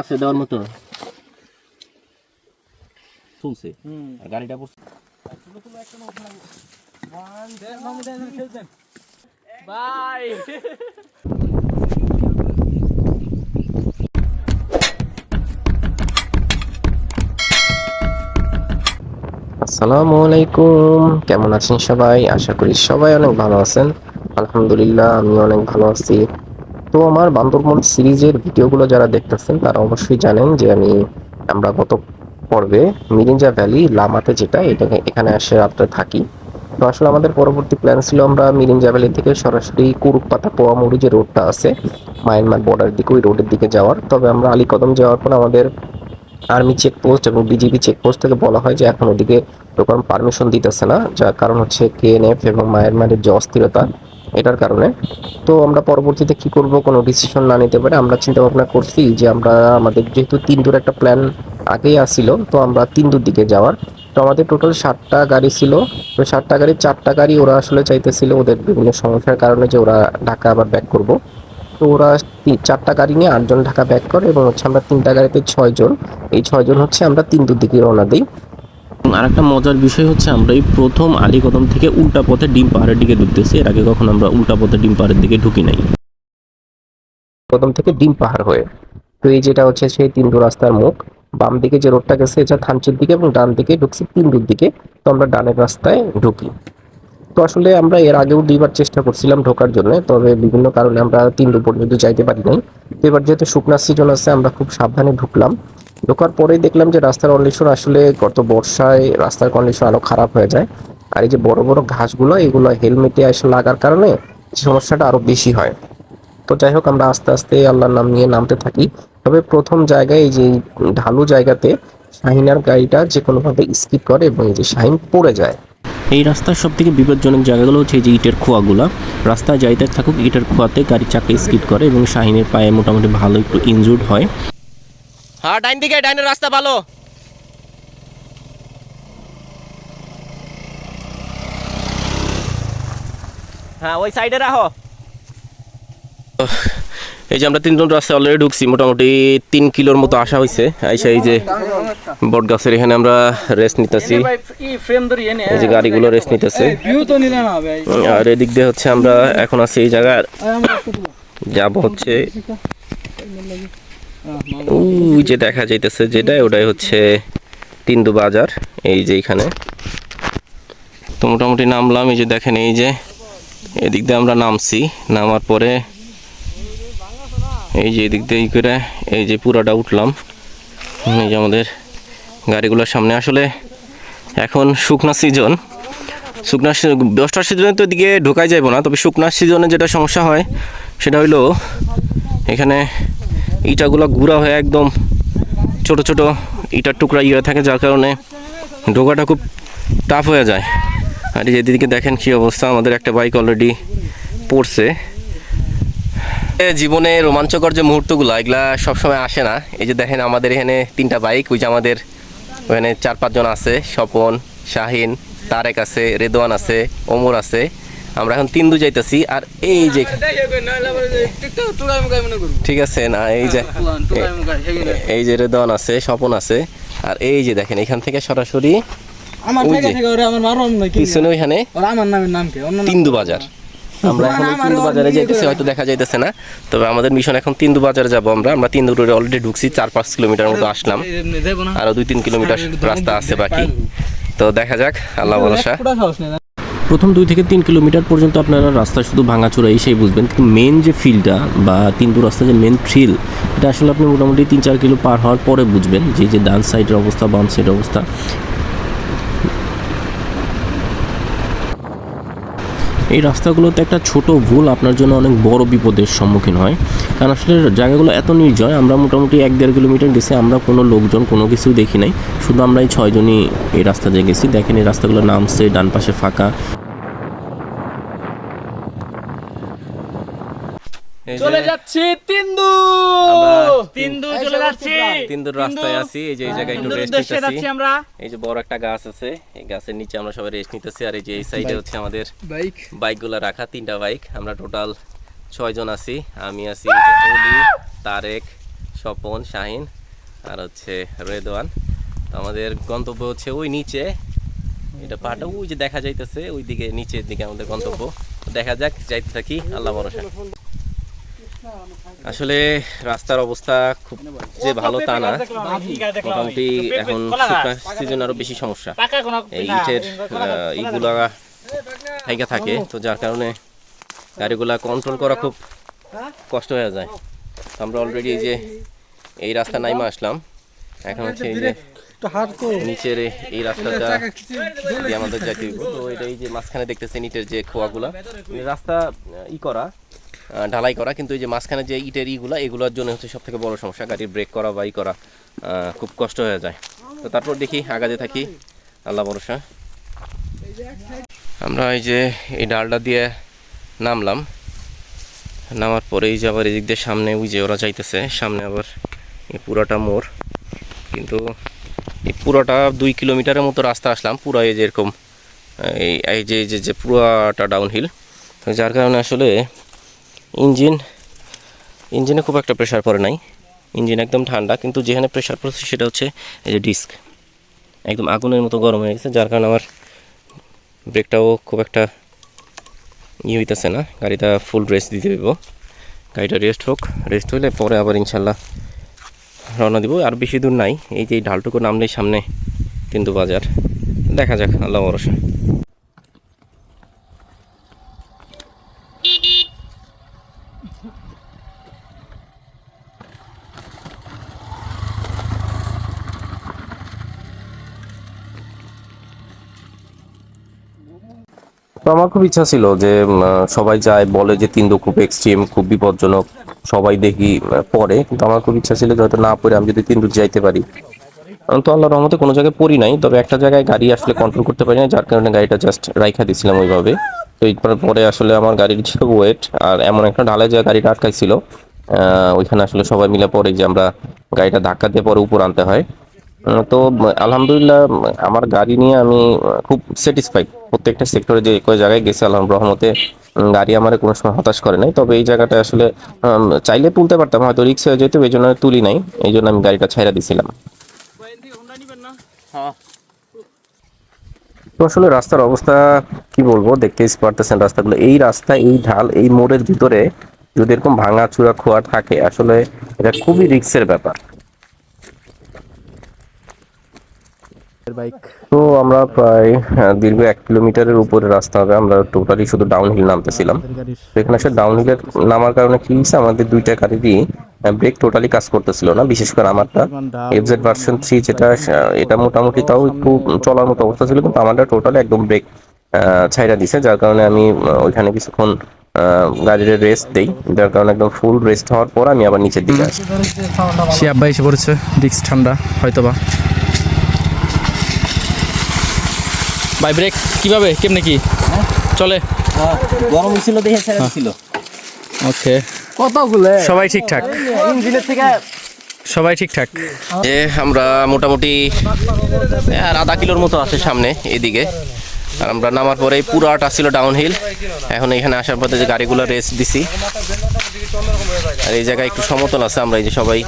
আছে দেওয়ার মতো চলছে আর গাড়িটা পড়ছে ভাই আসসালামু আলাইকুম। কেমন আছেন সবাই? আশা করি সবাই অনেক ভালো আছেন। আলহামদুলিল্লাহ, আমি অনেক ভালো আছি। তো আমার বান্দরবন সিরিজের ভিডিওগুলো যারা দেখতেছেন, তারা অবশ্যই জানেন যে আমি, আমরা গত পর্বে মিরিঞ্জা ভ্যালি, লামাতে যেটা এটাকে এখানে আসে রাত্রে থাকি। তো আসলে আমাদের পরবর্তী প্ল্যান ছিল আমরা মিরিঞ্জা ভ্যালি থেকে সরাসরি কুরুকপাতা পোয়ামুড়ি যে রোডটা আছে, মায়ানমার বর্ডার দিকে, ওই রোডের দিকে যাওয়ার। তবে আমরা আলীকদম যাওয়ার পর আমাদের আর্মি চেকপোস্ট এবং বিজিবি চেকপোস্ট থেকে বলা হয় যে এখন ওদিকে টোকান পারমিশন দিতেছে না, যার কারণ হচ্ছে কেএনএফ এবং মায়ানমারের যে অস্থিরতা, এটার কারণে। তো আমরা পরবর্তীতে কি করব, কোনো ডিসিশন না নিতে পারে আমরা চিন্তা ভাবনা করছি যে আমরা, আমাদের যেহেতু তিন দূর একটা প্ল্যান আগেই আসছিল তো আমরা তিন দূর দিকে যাওয়ার। তো আমাদের টোটাল সাতটা গাড়ি ছিল, তো সাতটা গাড়ি, চারটা গাড়ি ওরা আসলে চাইতেছিল ওদের বিভিন্ন সমস্যার কারণে যে ওরা ঢাকা আবার ব্যাক করব। তো ওরা চারটা গাড়ি নিয়ে আটজন ঢাকা ব্যাক করে এবং হচ্ছে আমরা তিনটা গাড়িতে ছয়জন। এই ছয়জন হচ্ছে আমরা তিন দূর দিকে রওনা দিই। আর একটা মজার বিষয় হচ্ছে আমরা এই প্রথম আলীকদম থেকে উল্টা পথে ডিম পাহাড়ের দিকে ঢুকতেছি। এর আগে কখন আমরা উল্টা পথে ডিম পাহাড়ের দিকে ঢুকি নাই। কদম থেকে ডিম পাহাড় হয়ে। তো এই যেটা হচ্ছে সেই তিনদু রাস্তার মুখ। বাম দিকে যে রোডটা গেছে এটা থানচির দিকে এবং ডান দিকে ঢুকছি তিনদুর দিকে। তো আমরা ডানের রাস্তায় ঢুকি। তো আসলে আমরা এর আগেও দুইবার চেষ্টা করছিলাম ঢোকার জন্য, তবে বিভিন্ন কারণে আমরা তিনদু পর্যন্ত যাইতে পারি নাই। তো এবার যেহেতু শুকনা সিজন আছে, আমরা খুব সাবধানে ঢুকলাম। ঢোকার পরেই দেখলাম যে রাস্তার কন্ডিশন আসলে গত বর্ষায় রাস্তার কন্ডিশন আরও খারাপ হয়ে যায়। আর এই যে বড় বড় ঘাসগুলো, এগুলো হেলমেটে এসে লাগার কারণে সমস্যাটা আরও বেশি হয়। তো যাই হোক, আমরা আস্তে আস্তে আল্লাহর নাম নিয়ে নামতে থাকি। তবে প্রথম জায়গায় এই যে ঢালু জায়গাতে শাহিনার গাড়িটা যে কোনোভাবে স্কিপ করে এবং এই যে শাহিন পড়ে যায়। এই রাস্তার সব থেকে বিপজ্জনক জায়গাগুলো হচ্ছে যে ইটের খোয়াগুলা। রাস্তায় যাইতে থাকুক ইটের খোয়াতে গাড়ি চাকা স্কিড করে এবং শাহিনের পায়ে মোটামুটি ভালো একটু ইনজুর্ড হয়। হ্যাঁ ডাইন দিকে ডাইনের রাস্তা ভালো। হ্যাঁ ওই সাইডে রাখো। এই যে আমরা তিনজন রাস্তায় অলরেডি ঢুকছি মোটামুটি তিন কিলোর মতো আসা হয়েছে আইসা এই যে বট গাছের এখানে আমরা রেস্ট নিতেছি। এই যে গাড়িগুলো রেস্ট নিতেছে। আর এদিক দিয়ে হচ্ছে আমরা এখন আছি এই জায়গার। যাব হচ্ছে ওই যে দেখা যাইতেছে যেটা ওটাই হচ্ছে তিন্দু বাজার এই যে এখানে তো মোটামুটি নামলাম এই যে দেখেন এই যে এদিক দিয়ে আমরা নামছি নামার পরে এই যে এদিক দিয়ে করে এই যে পুরাটা উঠলাম। এই যে আমাদের গাড়িগুলোর সামনে। আসলে এখন শুকনা সিজন। শুকনা দশটার সিজনে তো এদিকে ঢোকাই যাইব না, তবে শুকনার সিজনে যেটা সমস্যা হয় সেটা হইল এখানে ইটাগুলো গুঁড়া হয়ে একদম ছোট ছোট ইটার টুকরা ইয়ে থাকে, যার কারণে ঢোকাটা খুব টাফ হয়ে যায়। আর এই যে এদিকে দেখেন কী অবস্থা, আমাদের একটা বাইক অলরেডি পড়ছে। জীবনে রোমাঞ্চকর যে মুহূর্তগুলো এগুলা সবসময় আসে না। এই যে দেখেন আমাদের এখানে তিনটা বাইক ওই যে আমাদের ওখানে চার পাঁচজন আছে স্বপন শাহিন তারেক আছে রেদওয়ান আছে ওমর আছে। আমরা এখন তিন দু যাইতেছি আর এই যে ঠিক আছে না এই যে এই যে রেদওয়ান আছে স্বপন আছে আর এই যে দেখেন এখান থেকে সরাসরি পিছনে ওইখানে তিন্দু বাজার। আমরা এখন ওই তিন্দু বাজারে যাইতেছি হয়তো দেখা যাইতেছে না। তবে আমাদের মিশন এখন তিন্দু বাজারে যাব আমরা। আমরা তিন্দু রোডে অলরেডি ঢুকছি চার পাঁচ কিলোমিটার মতো আসলাম। দেবো না। আরও দুই তিন কিলোমিটার রাস্তা আছে বাকি। তো দেখা যাক আল্লাহ ভরসা। প্রথম দুই থেকে তিন কিলোমিটার পর্যন্ত আপনারা রাস্তা শুধু ভাঙাচোরা এসেই বুঝবেন। কিন্তু মেন যে ফিলটা বা তিনটু রাস্তা যে মেন ফিল এটা আসলে আপনি মোটামুটি তিন চার কিলো পার হওয়ার পরে বুঝবেন। যে যে ডান সাইডের অবস্থা বাম সাইডের অবস্থা। এই রাস্তাগুলোতে একটা ছোট ভুল আপনার জন্য অনেক বড় বিপদের সম্মুখীন হয়। কারণ আসলে জায়গাগুলো এত নির্জয়, আমরা মোটামুটি এক দেড় কিলোমিটার গেছি, আমরা কোনো লোকজন, কোনো কিছু দেখি নাই। শুধু আমরা এই ছয়জনই এই রাস্তা দিয়ে গেছি। দেখেন এই রাস্তাগুলো নামছে ডান পাশে ফাঁকা। চলে যাচ্ছি তিন্দু! আমরা তিন্দু চলে যাচ্ছি! তিনদুর রাস্তায় আছি এই যে এই জায়গায় একটু রেস্ট নিতেছি। আমরা। এই যে বড় একটা গাছ আছে এই গাছের নিচে আমরা সবাই রেস্ট নিতেছি আর এই যে এই সাইডে হচ্ছে আমাদের বাইক বাইকগুলো রাখা তিনটা বাইক আমরা টোটাল ছয়জন আছি আমি আছি অলি তারেক স্বপন শাহিন আর হচ্ছে রেদওয়ান। তো আমাদের গন্তব্য হচ্ছে ওই নিচে। এটা পাহাড়টা ওই যে দেখা যাইতেছে ওই দিকে নিচের দিকে আমাদের গন্তব্য। দেখা যাক যাইতে থাকি আল্লাহ ভরসা। আসলে রাস্তার অবস্থা খুব যে ভালো তা না, মোটামুটি এখন সিজন আরও বেশি সমস্যা। এই ইটের ইগুলা থাকে, তো যার কারণে গাড়িগুলা কন্ট্রোল করা খুব কষ্ট হয়ে যায়। আমরা অলরেডি এই যে এই রাস্তা নাইমা আসলাম, এখন হচ্ছে এই যে নিচের এই- রাস্তাটা আমাদের যাইতে তো এটা এই যে মাঝখানে দেখতেছেন ইটের যে খোয়াগুলা রাস্তা ই করা ঢালাই করা। কিন্তু এই যে মাঝখানে যে ইটের ইগুলা, এগুলোর জন্য হচ্ছে সব থেকে বড় সমস্যা, গাড়ির ব্রেক করা বাই করা খুব কষ্ট হয়ে যায়। তো তারপর দেখি, আগাতে থাকি। আল্লাহ ভরসা। আমরা এই যে এই ডালটা দিয়ে নামলাম। নামার পরে এই যে আবার এদিক দিয়ে সামনে ওই যে ওরা যাইতেছে, সামনে আবার এই পুরাটা মোড়। কিন্তু এই পুরোটা দুই কিলোমিটারের মতো রাস্তা আসলাম পুরো এই যে এরকম, এই এই যে এই যে যে পুরোটা ডাউনহিল তো যার কারণে আসলে ইঞ্জিন, ইঞ্জিনে খুব একটা প্রেশার পড়ে নাই। ইঞ্জিন একদম ঠান্ডা, কিন্তু যেখানে প্রেশার পড়ছে সেটা হচ্ছে এই যে ডিস্ক একদম আগুনের মতো গরম হয়ে গেছে, যার কারণে আমার ব্রেকটাও খুব একটা ইয়ে হইতেছে না। গাড়িটা ফুল রেস্ট দিতে হইব। গাড়িটা রেস্ট হোক রেস্ট হইলে পরে আবার ইনশাল্লাহ রওনা দিব। আর বেশি দূর নাই, এই যে ঢালটুকু নামলেই সামনে কিন্তু বাজার। দেখা যাক আল্লাহ ভরসা তো আমার খুব ইচ্ছা ছিল যে সবাই যায়, বলে যে তিন্দু খুব এক্সট্রিম খুব বিপজ্জনক, সবাই দেখি পড়ে কিন্তু আমার খুব ইচ্ছা ছিল যে হয়তো না পড়ে আমি যদি তিন্দু যাইতে পারি। তো আল্লাহর রহমতে কোনো জায়গায় পড়ি নাই, তবে একটা জায়গায় গাড়ি আসলে কন্ট্রোল করতে পারি না যার কারণে গাড়িটা জাস্ট রাইখা দিছিলাম ওইভাবে। তো এরপর পরে আসলে আমার গাড়ির ছিল ওয়েট আর এমন একটা ঢালে যে গাড়িটা আটকাইছিল ওইখানে আসলে সবাই মিলে পড়ে যে আমরা গাড়িটা ধাক্কা দিয়ে পরে উপর আনতে হয়। তো আলহামদুলিল্লাহ আমার গাড়ি নিয়ে আমি খুব স্যাটিসফাইড প্রত্যেকটা সেক্টরে যে কয় জায়গায় গেছে আল্লাহর রহমতে গাড়ি আমার কোনো সময় হতাশ করে নাই। তবে এই জায়গাটা আসলে চাইলে তুলতে পারতাম হয়তো রিক্স হয়ে যেত এই জন্য তুলি নাই। এই জন্য আমি গাড়িটা ছাইরা দিছিলাম। তো আসলে রাস্তার অবস্থা কি বলব দেখতেই পারতেছেন রাস্তাগুলো। এই রাস্তা এই ঢাল এই মোড়ের ভিতরে যদি এরকম ভাঙা চূড়া খোয়া থাকে আসলে এটা খুবই রিক্সের ব্যাপার। বাইক তো আমরা প্রায় দীর্ঘ এক কিলোমিটারের উপরে রাস্তা হবে। আমরা টোটালি শুধু ডাউনহিল নামতেছিলাম। তো এখানে আসলে ডাউন হিলের নামার কারণে কি হয়েছে? আমাদের দুইটা গাড়িরই ব্রেক টোটালি কাজ করতেছিল না বিশেষ করে আমারটা। এফজেড ভার্সন থ্রি যেটা এটা মোটামুটি তাও একটু চলার মতো অবস্থা ছিল কিন্তু আমারটা টোটালি একদম ব্রেক ছাইরা দিছে। যার কারণে আমি ওইখানে কিছুক্ষণ আহ, গাড়ির রেস্ট দেই। যার কারণে একদম ফুল রেস্ট হওয়ার পর আমি আবার নিচের দিকে আসি। সে আব্বা এসে পড়েছে। ডিক্স ঠান্ডা হয়তোবা। ভাই ব্রেক কীভাবে? কেমনে কি? চলে। গরম ছিল দেখে ছেড়ে দিছিল। ওকে। কতগুলো? সবাই ঠিকঠাক? ইঞ্জিনের থেকে সবাই ঠিকঠাক? এ আমরা মোটামুটি আর আধা কিলোর মতো আছে সামনে এদিকে। আর আমরা নামার পরে পুরাটা ছিল ডাউন হিল এখন এখানে আসার পথে যে গাড়িগুলো রেস্ট দিছি। আর এই জায়গায় একটু সমতল আছে আমরা এই যে সবাই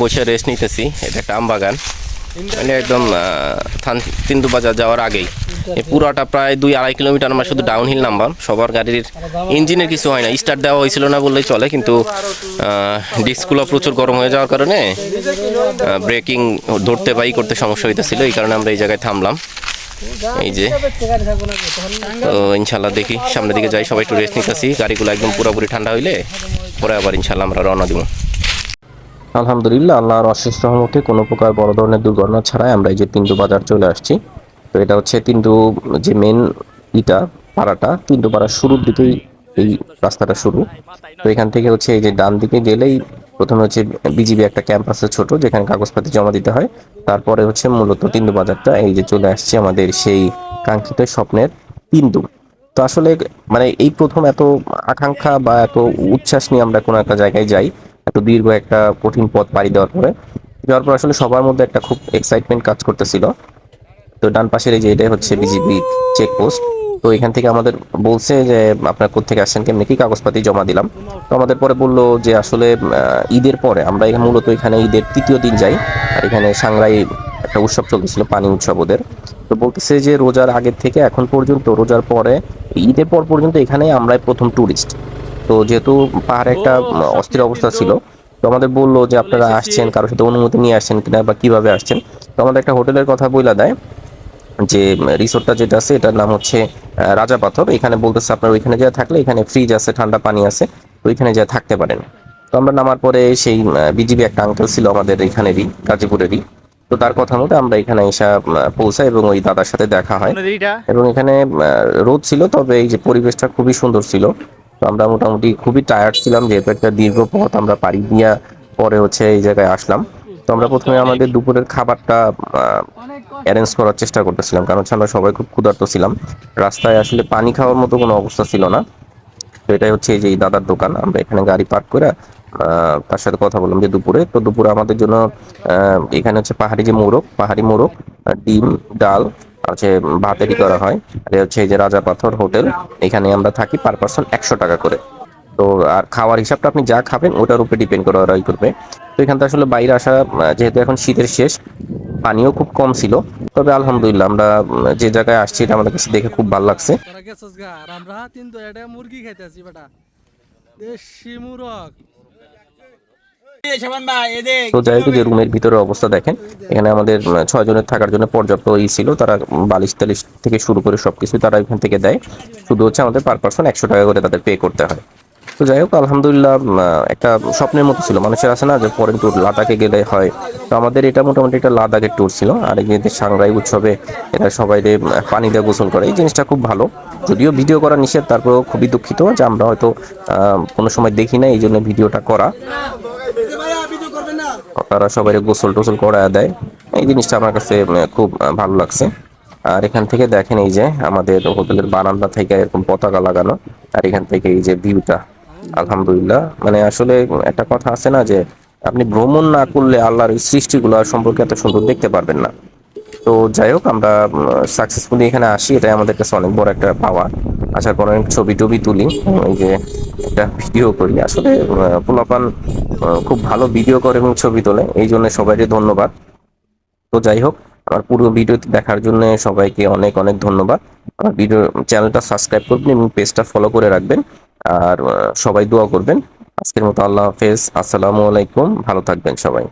বসে রেস্ট নিতেছি। এটা একটা আম বাগান। মানে একদম তিন্দু বাজার যাওয়ার আগেই। এই পুরাটা প্রায় দুই আড়াই কিলোমিটার আমরা শুধু ডাউন হিল নামবাম সবার গাড়ির ইঞ্জিনের কিছু হয় না। স্টার্ট দেওয়া হয়েছিল না বললেই চলে কিন্তু ডিস্কগুলো প্রচুর গরম হয়ে যাওয়ার কারণে ব্রেকিং ধরতে বা ই করতে সমস্যা হইতেছিল। এই কারণে আমরা এই জায়গায় থামলাম। এই যে তো ইনশাল্লাহ দেখি সামনের দিকে যাই সবাই একটু রেস্ট নিতেছি। গাড়িগুলো একদম পুরোপুরি ঠান্ডা হইলে পরে আবার ইনশাল্লাহ আমরা রওনা দিব। আলহামদুলিল্লাহ, আল্লাহর অশেষ রহমতে কোনো প্রকার বড় ধরনের দুর্ঘটনা ছাড়াই আমরা এই যে তিনটু বাজার চলে আসছি। তো এটা হচ্ছে তিনটু যে মেন ইটা, পাড়াটা, তিনটু পাড়ার শুরুর দিকেই এই রাস্তাটা শুরু। তো এখান থেকে হচ্ছে এই যে ডান দিকে গেলেই প্রথমে হচ্ছে বিজিবি একটা ক্যাম্প আছে ছোট, যেখানে কাগজপাতি জমা দিতে হয়। তারপরে হচ্ছে মূলত তিন্দু বাজারটা এই যে চলে আসছে আমাদের সেই কাঙ্ক্ষিত স্বপ্নের তিন্দু তো আসলে মানে এই প্রথম এত আকাঙ্ক্ষা বা এত উচ্ছ্বাস নিয়ে আমরা কোনো একটা জায়গায় যাই এত দীর্ঘ একটা কঠিন পথ পাড়ি দেওয়ার পরে, যাওয়ার পর আসলে সবার মধ্যে একটা খুব এক্সাইটমেন্ট কাজ করতেছিল। তো ডান পাশের এই যে এটাই হচ্ছে বিজিবি চেকপোস্ট তো এখান থেকে আমাদের বলছে যে, আপনার কোথেকে আসছেন, কেমনি? কি কাগজপাতি জমা দিলাম? তো আমাদের পরে বলল যে, আসলে ঈদের পরে আমরা মূলত এখানে ঈদের তৃতীয় দিন যাই। আর এখানে সাংরাই একটা উৎসব চলতেছিল, পানি উৎসব ওদের। তো বলতেছে যে, রোজার আগের থেকে এখন পর্যন্ত, রোজার পরে, ঈদের পর পর্যন্ত এখানে আমরাই প্রথম ট্যুরিস্ট তো যেহেতু পাহাড়ে একটা অস্থির অবস্থা ছিল তো আমাদের বলল যে আপনারা আসছেন কারোর সাথে অনুমতি নিয়ে আসছেন কিনা বা কীভাবে আসছেন তো আমাদের একটা হোটেলের কথা বইলা দেয় যে রিসোর্টটা যেটা আছে এটার নাম হচ্ছে রাজা পাথর। এখানে বলতেছে আপনার ওইখানে যা থাকলে এখানে ফ্রিজ আছে ঠান্ডা পানি আছে ওইখানে যা থাকতে পারেন। তো আমরা নামার পরে সেই বিজিবি একটা আঙ্কেল ছিল আমাদের এখানেরই গাজীপুরেরই তো তার কথা মতো আমরা এখানে এসে পৌঁছাই এবং ওই দাদার সাথে দেখা হয়। এবং এখানে রোদ ছিল তবে এই যে পরিবেশটা খুবই সুন্দর ছিল। তো আমরা মোটামুটি খুবই টায়ার্ড ছিলাম, যেহেতু একটা দীর্ঘ পথ আমরা পাড়ি দিয়া পরে হচ্ছে এই জায়গায় আসলাম। তো আমরা প্রথমে আমাদের দুপুরের খাবারটা অ্যারেঞ্জ করার চেষ্টা করতেছিলাম, কারণ হচ্ছে আমরা সবাই খুব ক্ষুধার্ত ছিলাম। রাস্তায় আসলে পানি খাওয়ার মতো কোনো অবস্থা ছিল না। তো এটাই হচ্ছে এই যে দাদার দোকান, আমরা এখানে গাড়ি পার্ক করে তার সাথে কথা বললাম যে দুপুরে। তো দুপুরে আমাদের জন্য এখানে হচ্ছে পাহাড়ি যে মোরগ, পাহাড়ি মোরগ ডিম, ডাল হচ্ছে ভাত রেডি করা হয়? আর হচ্ছে এই যে রাজা পাথর হোটেল, এখানে আমরা থাকি পার পার্সন একশো টাকা করে। তো, আর খাওয়ার হিসাবটা আপনি যা খাবেন, ওটার উপরে ডিপেন্ড করে ওরাই করবে। তো এখান থেকে আসলে বাইরে আসা, যেহেতু এখন শীতের শেষ, পানিও খুব কম ছিল। তবে আলহামদুলিল্লাহ আমরা, যে জায়গায় আসছি, এটা আমাদের কাছে দেখে খুব ভালো লাগছে। আমরা কিন্তু এটা মুরগি খাইতেছি বেটা। দেশি মুরগ। তো যাই হোক যে রুমের ভিতরে অবস্থা দেখেন এখানে আমাদের ছয় জনের থাকার জন্য পর্যাপ্ত ই ছিল তারা বালিশ তালিশ থেকে শুরু করে সবকিছু তারা এখান থেকে দেয়। শুধু হচ্ছে আমাদের পার পার্সন একশো টাকা করে তাদের পে করতে হয়। তো যাই হোক, আলহামদুলিল্লাহ একটা স্বপ্নের মতো ছিল। মানুষের আছে না যে ফরেন ট্যুর লাদাখে গেলে হয়। তো আমাদের এটা মোটামুটি একটা লাদাখের ট্যুর ছিল। আর যে সাংরাই উৎসবে এরা সবাই পানি দিয়ে গোসল করে। এই জিনিসটা খুব ভালো। যদিও ভিডিও করা নিষেধ, তারপরেও খুবই দুঃখিত যে আমরা হয়তো কোনো সময় দেখি না, এই জন্য ভিডিওটা করা। তারা সবাই গোসল টোসল করা দেয়। এই জিনিসটা আমার কাছে খুব ভালো লাগছে। আর এখান থেকে দেখেন এই যে আমাদের হোটেলের বারান্দা থেকে এরকম পতাকা লাগানো। আর এখান থেকে এই যে ভিউটা আলহামদুলিল্লাহ। মানে আসলে একটা কথা আছে না যে, আপনি ভ্রমণ না করলে আল্লাহর সৃষ্টিগুলো সম্পর্কে এত সুন্দর দেখতে পারবেন না। তো যাই হোক, আমরা সাকসেসফুলি এখানে আসি। এটাই আমাদের কাছে অনেক বড় একটা পাওয়া। আসার পর অনেক ছবি টবি তুলি। যে একটা ভিডিও করি। আসলে পোলাপান খুব ভালো ভিডিও করে এবং ছবি তোলে। এই জন্য সবাইকে ধন্যবাদ। তো যাই হোক, আমার পুরো ভিডিওটি দেখার জন্য সবাইকে অনেক অনেক ধন্যবাদ। আমার ভিডিও, চ্যানেলটা সাবস্ক্রাইব করবেন এবং পেজটা ফলো করে রাখবেন। আর সবাই দোয়া করবেন। আজকের মতো আল্লাহ হাফেজ। আসসালামু আলাইকুম। ভালো থাকবেন সবাই।